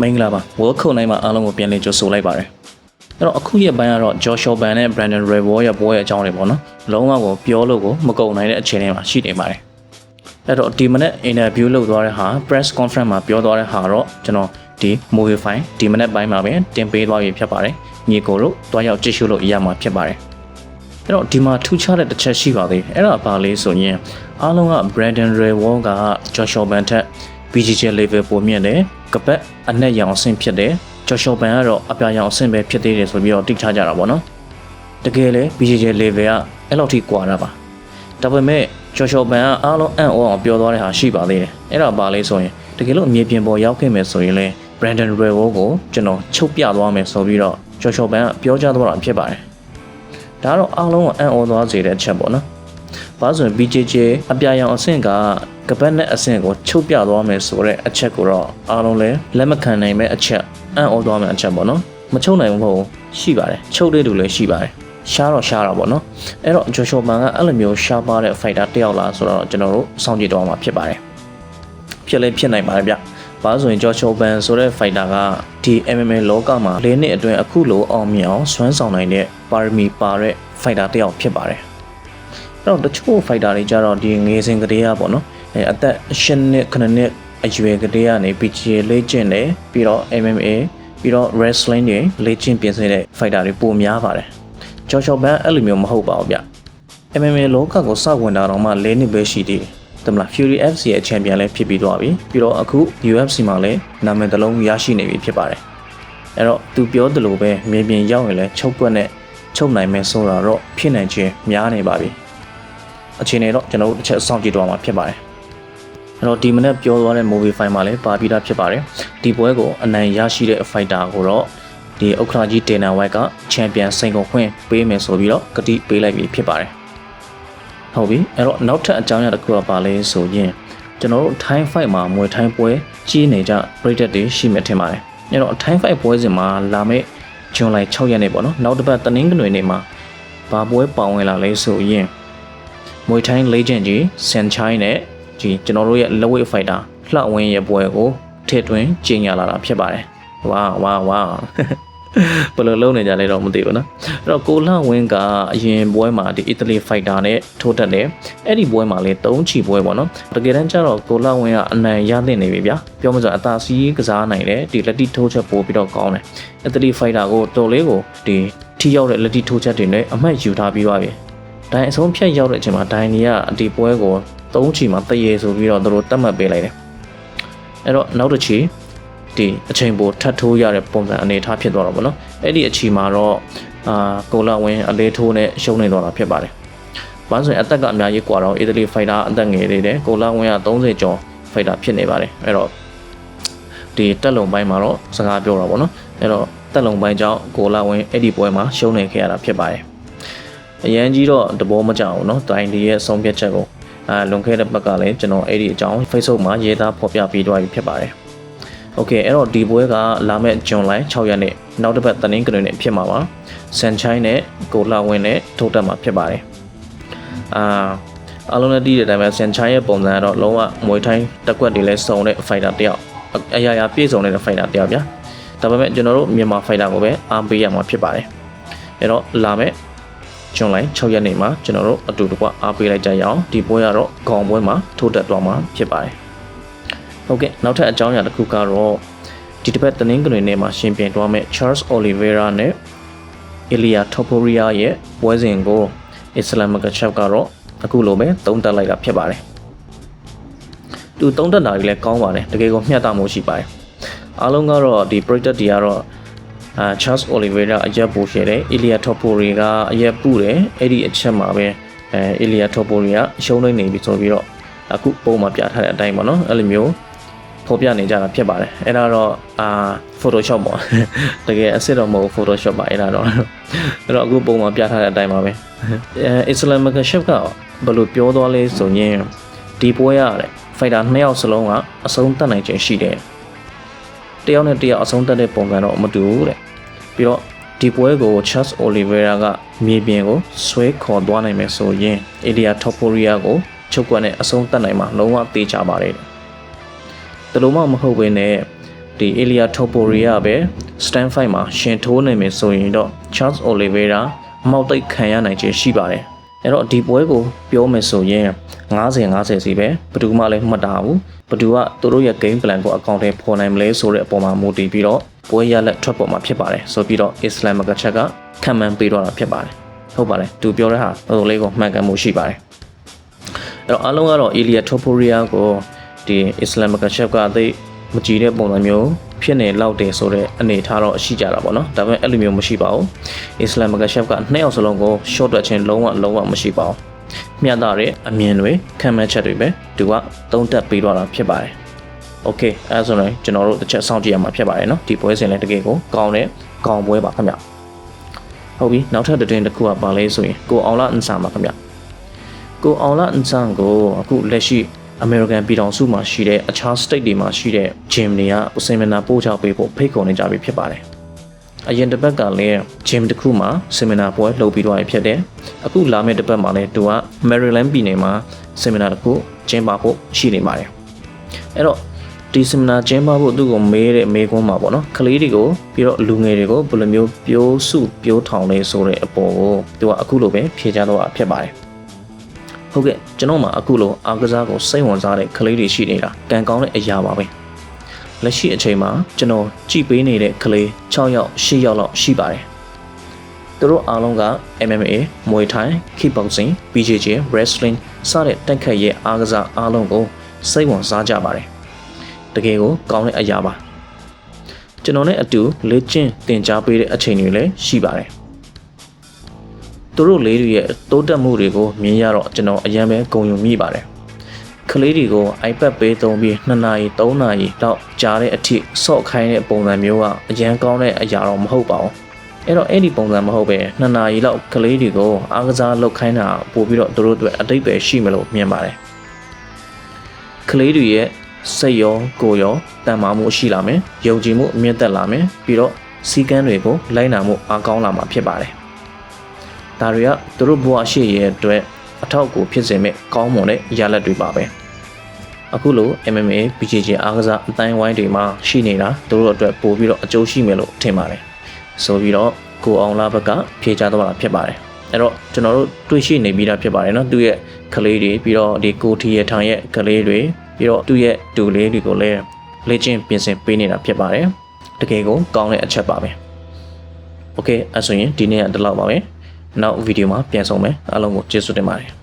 မင်္ဂလာပါ World Cup နိုင်မှာအားလုံးကိုပြန်လည်ကြိုဆိုလိုက်ပါတယ်အဲ့တော့အခုရက်ပိုင်းကတော့ Joshua Ban နဲ့ Brandon Revol ရဲ့ပွဲရဲ့အကြောင်းတွေပေါ့နော်လုံးဝကိုပြောလို့ကိုမကုန်နိုင်တဲ့အခြေအနေမှာရှိနေပါတယ်အဲ့တော့ဒီမနေ့ interview လုပ်သွားတဲ့ဟာ press conference မှာပြောသွားတဲ့ဟာတော့ကျွန်တော်ဒီ movie file ဒီမနေ့ပိုင်းမှာပဲတင်ပေးသွားပြီဖြစ်ပါတယ်ညီကိုတို့တွားရောက်ကြည့်ရှုလို့ရမှာဖြစ်ပါတယ်အဲ့တော့ဒီမှာထူးခြားတဲ့တစ်ချက်ရှိပါသေးတယ်အဲ့ဒါဘာလဲဆိုရင်အားလုံးက Brandon Revol က Joshua Ban ထက် BJJ level ပုံမြင့်တယ်ကပတ်အနက်ရောင်အဆင့်ဖြစ်တယ်ကျော်ရှော်ပန်ကတော့အပြာရောင်အဆင့်ပဲဖြစ်သေးတယ်ဆိုပြီးတော့တိထားကြတာပေါ့နော်တကယ်လေ BJJ level ကအဲ့လောက်ထိကွာတာပါဒါပေမဲ့ကျော်ရှော်ပန်ကအားလုံးအံ့ဩအောင်ပြောသွားတဲ့ဟာရှိပါသေးတယ်အဲ့ဒါပါလဲဆိုရင်တကယ်လို့အမြေပြင်ပေါ်ရောက်ခဲ့မယ်ဆိုရင်လေ Brandon Revo ကိုကျွန်တော်ချုပ်ပြသွားမယ်ဆိုပြီးတော့ကျော်ရှော်ပန်ကပြောကြားသွားတာဖြစ်ပါတယ်ဒါကတော့အားလုံးကိုအံ့ဩသွားစေတဲ့အချက်ပေါ့နော် ဘာလို့ဆိုရင် BJJ အပြာရောင်အဆင့်ကကပတ်နဲ့အဆင့်ကိုချုပ်ပြသွားမယ်ဆိုတဲ့အချက်ကိုတော့အားလုံးလည်းလက်မခံနိုင်မဲ့အချက်အံ့ဩသွားမယ့်အချက်ပေါ့နော်မချုပ်နိုင်ဘူးမဟုတ်ဘူးရှိပါတယ်ချုပ်တဲ့လူလည်းရှိပါတယ်ရှားတော့ရှားတာပေါ့နော်အဲ့တော့ဂျိုရှောမန်ကအဲ့လိုမျိုးရှားပါတဲ့ fighter တစ်ယောက်လားဆိုတော့ကျွန်တော်တို့စောင့်ကြည့်တော့မှာဖြစ်ပါတယ်ဖြစ်လဲဖြစ်နိုင်ပါတယ်ဗျဘာလို့ဆိုရင်ဂျော်ချိုဘန်ဆိုတဲ့ fighter ကဒီ MMA လောကမှာ၄နှစ်အတွင်းအခုလိုအောင်မြင်အောင်ဆွမ်းဆောင်နိုင်တဲ့ပါရမီပါတဲ့ fighter တစ်ယောက်ဖြစ်ပါတယ် အဲ့တော့တချို့ fighter တွေကြတော့ဒီငယ်စဉ်ကလေးကပေါ့နော်အဲအသက်၈နှစ်9နှစ်အရွယ်ကလေးကနေ PGA လေ့ကျင့်တယ်ပြီးတော့ MMA ပြီးတော့ wrestling တွေလေ့ကျင့်ပြင်ဆင်တဲ့ fighter တွေပိုများပါတယ်ကျော်ချော်ဘန်အဲ့လိုမျိုးမဟုတ်ပါဘူးဗျ MMA လောကကိုစဝင်တာတော့မှ၄နှစ်ပဲရှိသေးတယ်တမလား Fury FC ရဲ့ champion လည်းဖြစ်ပြီးသွားပြီပြီးတော့အခု UFC မှာလည်းနာမည်တစ်လုံးရရှိနေပြီဖြစ်ပါတယ်အဲ့တော့သူပြောသလိုပဲမြေပြင်ရောက်ရင်လည်းချုပ်ကွက်နဲ့ချုပ်နိုင်မယ်ဆိုတာတော့ဖြစ်နိုင်ခြင်းများနေပါပြီ အခြေအနေတော့ကျွန်တော်တို့တစ်ချက်စောင့်ကြည့်တော့မှာဖြစ်ပါတယ်အဲ့တော့ဒီမနေ့ပြောသွားတဲ့ movie file မှာလည်းပါပြီးသားဖြစ်ပါတယ်ဒီပွဲကိုအနိုင်ရရှိတဲ့ fighter ကိုတော့ဒီဥက္ကရာကြီးဒေနာဝိုက်ကချန်ပီယံစိန်ကုန်ခွင့်ပေးမယ်ဆိုပြီးတော့ကတိပေးလိုက်ပြီဖြစ်ပါတယ်ဟုတ်ပြီအဲ့တော့နောက်ထပ်အကြောင်းအရာတစ်ခုကပါလဲဆိုရင်ကျွန်တော်တို့ time fight မှာမွေထိုင်းပွဲကြီးနေကြပရိသတ်တွေရှိမှထင်ပါတယ်အဲ့တော့ time fight ပွဲစဉ်မှာလာမယ့်ဇွန်လ6ရက်နေ့ပေါ့နော်နောက်တစ်ပတ်တနင်္ဂနွေနေ့မှာဘာပွဲပါဝင်လာလဲဆိုရင် မွေထိုင်း legend ကြီးဆန်ချိုင်းနဲ့ဒီကျွန်တော်တို့ရဲ့ lowweight fighter လှဝင်းရဲ့ပွဲကိုထည့်သွင်းကျင်းရလာတာဖြစ်ပါတယ်။ဝါဝါဝါဘယ်လိုလုပ်နေကြလဲတော့မသိဘူးနော်။အဲ့တော့ကိုလှဝင်းကအရင်ပွဲမှာဒီ Italy fighter နဲ့ထိုးတက်တယ်။အဲ့ဒီပွဲမှာလေ၃ချီပွဲပေါ့နော်။တကယ်တမ်းကျတော့ကိုလှဝင်းကအနိုင်ရသင့်နေပြီဗျာ။ပြောမှဆိုအသာစီးကစားနိုင်တယ်ဒီလက်တိထိုးချက်ပို့ပြီးတော့ကောင်းတယ်။ Italy fighter ကိုတော်လေးကိုဒီထိရောက်တဲ့လက်တိထိုးချက်တွေနဲ့အမှတ်ယူထားပြီးပါပြီ။ ဒိုင်အဆုံးဖြတ်ရောက်တဲ့အချိန်မှာဒိုင်ကြီးကဒီပွဲကိုသုံးချီမှာတရေဆိုပြီးတော့သူတို့တတ်မှတ်ပေးလိုက်တယ်အဲ့တော့နောက်တစ်ချီဒီအချိန်ပိုထပ်ထိုးရတဲ့ပုံစံအနေထားဖြစ်သွားတော့ဗောနော်အဲ့ဒီအချီမှာတော့အာကိုလာဝင်းအလေးထိုးနဲ့ရှုံးနေသွားတာဖြစ်ပါတယ်ဘာလို့ဆိုရင်အသက်ကအများကြီးကွာတော့အီတလီဖိုက်တာအသက်ငယ်လေးတယ်ကိုလာဝင်းက30ကျော်ဖိုက်တာဖြစ်နေပါတယ်အဲ့တော့ဒီတက်လုံပိုင်းမှာတော့စကားပြောတာဗောနော်အဲ့တော့တက်လုံပိုင်းကြောင့်ကိုလာဝင်းအဲ့ဒီပွဲမှာရှုံးနေခဲ့ရတာဖြစ်ပါတယ် အရန်ကြီးတော့တဘောမကြအောင်เนาะတိုင်ဒီရဲ့ဆုံးဖြတ်ချက်ကိုအာလွန်ခဲ့တဲ့ဘက်ကလည်းကျွန်တော်အဲ့ဒီအကြောင်း Facebook မှာရေးသားဖော်ပြပေးသွားပြီဖြစ်ပါတယ်။ Okay အဲ့တော့ဒီပွဲကလာမယ့်ဇွန်လ6ရက်နေ့နောက်တစ်ပတ်တနင်္ဂနွေနေ့ဖြစ်မှာပါ။ဆန်ချိုင်းနဲ့ကိုလာဝင်းနဲ့ထုတ်တက်မှာဖြစ်ပါတယ်။အာအလုံးနဲ့တီးတဲ့အတိုင်းပဲဆန်ချိုင်းရဲ့ပုံစံကတော့လုံးဝမွေထိုင်းတက်ကွက်တွေလဲစုံတဲ့ fighter တစ်ယောက်အရာရာပြည့်စုံတဲ့ fighter တစ်ယောက်ဗျာ။ဒါပေမဲ့ကျွန်တော်တို့မြန်မာ fighter ကိုပဲအားပေးရမှာဖြစ်ပါတယ်။အဲ့တော့လာမယ့် ဇွန်လ6ရက်နေ့မှာကျွန်တော်တို့အတူတကွအားပေးလိုက်ကြရအောင်ဒီပွဲကတော့ခေါင်ပွဲမှာထိုးတက်သွားမှာဖြစ်ပါတယ်ဟုတ်ကဲ့နောက်ထပ်အကြောင်းအရာတစ်ခုကတော့ဒီတစ်ပတ်တနင်္ဂနွေနေ့မှာရှင်ပြိုင်သွားမဲ့ Charles Oliveira နဲ့ Ilia Topuria ရဲ့ပွဲစဉ်ကို Islam Makhachev ကတော့အခုလိုပဲသုံးတက်လိုက်တာဖြစ်ပါတယ်သူသုံးတက်တာကြီးလည်းကောင်းပါတယ်တကယ်ကိုမျှတမှုရှိပါတယ်အားလုံးကတော့ဒီ project တွေကတော့ အာ Charles Oliveira အရက်ပူရှယ်တယ်။ Ilia Topuria ကအရက်ပူတယ်။အဲ့ဒီအချက်မှာပဲအဲ Ilia Topuria ရှုံးနေနေပြီဆိုပြီးတော့အခုပုံမှာပြထားတဲ့အတိုင်းပေါ့နော်။အဲ့လိုမျိုးဖော်ပြနေကြတာဖြစ်ပါတယ်။အဲ့ဒါတော့အာ Photoshop ပေါ့။တကယ်အစ်စ်တော့မဟုတ် Photoshop ပါအဲ့ဒါတော့အဲ့တော့အခုပုံမှာပြထားတဲ့အတိုင်းပါပဲ။အဲ Islam Makhachev ကဘယ်လိုပြောသွားလဲဆိုရင်ဒီပွဲရတဲ့ fighter နှစ်ယောက်စလုံးကအဆုံးတတ်နိုင်ခြင်းရှိတယ်။ တယောက်နဲ့တယောက်အဆုံးတက်တဲ့ပုံစံတော့မတူဘူးတဲ့ပြီးတော့ဒီပွဲကို Charles Oliveira ကမြေပြင်ကိုဆွဲခေါ်သွားနိုင်မယ်ဆိုရင် Elia Topuria ကိုချုပ်ကွက်နဲ့အဆုံးတက်နိုင်မှာလုံးဝသေးချပါတယ်တဲ့ဒါလိုမှမဟုတ်ဘဲနဲ့ဒီ Elia Topuria ပဲ stand fight မှာရှင်ထိုးနေမယ်ဆိုရင်တော့ Charles Oliveira အမောက်တိတ်ခံရနိုင်ခြင်းရှိပါတယ် အဲ့တော့ဒီပွဲကိုပြောမယ်ဆိုရင်90 50စီပဲဘယ်သူမှလည်းမတာဘူးဘယ်သူကသူတို့ရဲ့ game plan ကိုအကောင့်ထဲပေါ်နိုင်မလဲဆိုတဲ့အပေါ်မှာမူတည်ပြီးတော့ပွဲရလက်ထွက်ပေါ်မှာဖြစ်ပါတယ်ဆိုပြီးတော့ Islam ကချက်ကခံမှန်းပေးတော့တာဖြစ်ပါတယ်ဟုတ်ပါတယ်သူပြောတဲ့ဟာတော်တော်လေးကိုမှန်ကန်မှုရှိပါတယ်အဲ့တော့အားလုံးကတော့ Elia Topuria ကိုဒီ Islam ကချက်ကသိမကြည့်တဲ့ပုံစံမျိုး ဖြစ်နေလောက်တယ်ဆိုတော့အနေထားတော့ရှိကြတာပေါ့နော်ဒါပေမဲ့အဲ့လိုမျိုးမရှိပါဘူး Islam ကချက်ကနှစ်ယောက်စလုံးကို short တွက်ခြင်းလုံးဝလုံးဝမရှိပါဘူးမျှတတဲ့အမြင်တွေခံမှန်းချက်တွေပဲသူကသုံးသက်ပေးတော့တာဖြစ်ပါတယ် Okay အဲဒါဆိုရင်ကျွန်တော်တို့တစ်ချက်စောင့်ကြည့်ရမှာဖြစ်ပါတယ်နော်ဒီပွဲစဉ်လည်းတကယ်ကိုကောင်းတဲ့ကောင်းပွဲပါခင်ဗျဟုတ်ပြီနောက်ထပ်တစ်တွင်တစ်ခုကပါလဲဆိုရင်ကိုအောင်လာအန်ဆာပါခင်ဗျကိုအောင်လာအန်ဆန်ကိုအခုလက်ရှိ American ပြည်ထောင်စုမှာရှိတဲ့အခြား state တွေမှာရှိတဲ့ gym တွေကစင်မနာပို့ချပေးဖို့ဖိတ်ခေါ်နေကြပြီဖြစ်ပါတယ်အရင်တစ်ပတ်ကလည်း gym တစ်ခုမှာ seminar ပွဲလုပ်ပြီးတော့ရဖြစ်တယ်အခုလာမယ့်တစ်ပတ်မှာလည်းသူက Maryland ပြည်နယ်မှာ seminar တစ်ခုကျင်းပဖို့ရှိနေပါတယ်အဲ့တော့ဒီစင်မနာကျင်းပဖို့သူ့ကိုမေးတဲ့မေးခွန်းမှာပေါ့နော်ကလေးတွေကိုပြီးတော့လူငယ်တွေကိုဘယ်လိုမျိုးပြိုးစုပြိုးထောင်လဲဆိုတဲ့အပေါ်ကိုသူကအခုလိုပဲဖြေချတော့ဖြစ်ပါတယ် ဟုတ်ကဲ့ကျွန်တော်မှအခုလိုအားကစားကိုစိတ်ဝင်စားတဲ့ကလေးတွေရှိနေတာကံကောင်းတဲ့အရာပါပဲလက်ရှိအချိန်မှာကျွန်တော်ကြည်ပေးနေတဲ့ကလေး6ယောက်10ယောက်လောက်ရှိပါတယ်သူတို့အားလုံးက MMA, Muay Thai, Kickboxing, BJJ, Wrestling စတဲ့တက်ခတ်ရဲ့အားကစားအားလုံးကိုစိတ်ဝင်စားကြပါတယ်တကယ်ကိုကောင်းတဲ့အရာပါကျွန်တော်နဲ့အတူလေ့ကျင့်သင်ကြားပေးတဲ့အချိန်တွေလည်းရှိပါတယ် သူတို့လေးတွေရဲ့တိုးတက်မှုတွေကိုမြင်ရတော့ကျွန်တော်အရင်ပဲဂုဏ်ယူမိပါတယ်ကလေးတွေကို iPad ပေးသုံးပြီး2နာရီ3နာရီတော့ကြားတဲ့အထိဆော့ခိုင်းတဲ့ပုံစံမျိုးကအရန်ကောင်းတဲ့အရာတော့မဟုတ်ပါဘူးအဲ့တော့အဲ့ဒီပုံစံမဟုတ်ပဲ2နာရီလောက်ကလေးတွေကိုအားကစားလုပ်ခိုင်းတာပို့ပြီးတော့သူတို့အတွက်အတိတ်ပဲရှိမလို့မြင်ပါတယ်ကလေးတွေရဲ့စိတ်ရောကိုယ်ရောတန်မာမှုရှိလာမယ်ယုံကြည်မှုအမြင့်တက်လာမယ်ပြီးတော့စီကန်းတွေကိုလိုက်နာမှုအားကောင်းလာမှာဖြစ်ပါတယ် ဒါတွေကသူတို့ဘဝရှိရဲ့အတွက်အထောက်အကူဖြစ်စေမဲ့ကောင်းမွန်တဲ့ရလဒ်တွေပါပဲအခုလို MMA BJJ အားကစားအတိုင်းဝိုင်းတွေမှာရှိနေတာသူတို့အတွက်ပို့ပြီးတော့အကျိုးရှိမယ်လို့ထင်ပါတယ်ဆိုပြီးတော့ကိုအောင်လာဘက်ကဖြေချသွားတာဖြစ်ပါတယ်အဲ့တော့ကျွန်တော်တို့တွေ့ရှိနေပြီးသားဖြစ်ပါတယ်เนาะသူ့ရဲ့ကလေးတွေပြီးတော့ဒီကိုထီရထောင်ရဲ့ကလေးတွေပြီးတော့သူ့ရဲ့တူလေးတွေကိုလည်းလေ့ကျင့်ပြင်ဆင်ပေးနေတာဖြစ်ပါတယ်တကယ်ကိုကောင်းတဲ့အချက်ပါပဲโอเคအဲ့ဆိုရင်ဒီနေ့ကဒီလောက်ပါပဲ နောက်ဗီဒီယိုမှာပြန်ဆောင်မယ်အားလုံးကိုကျေးဇူးတင်ပါတယ်